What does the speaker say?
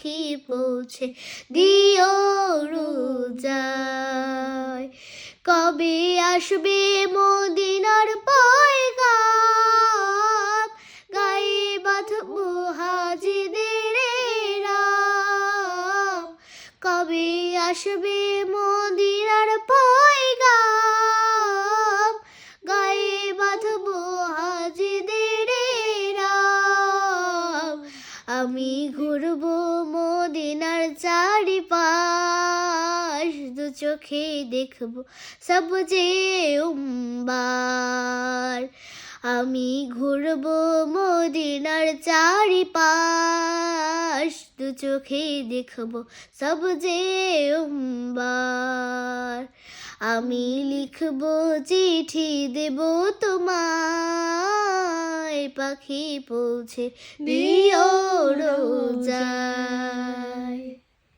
পাখি পৌঁছে দিও রোজায়, কবে আসবে মদিনার পয়গাম? গায়ে বাঁধবো হাজিদের কবে আসবে মদিনার পয়গাম? আমি ঘুরবো মদিনার চারিপাশ, দু চোখে দেখব সব যে উম্বার। আমি ঘুরবো মদিনার চারিপাশ, দু চোখে দেখব সব যে উম্বার। আমি লিখব চিঠি দেব তোমায়, পাখি পৌঁছে দিও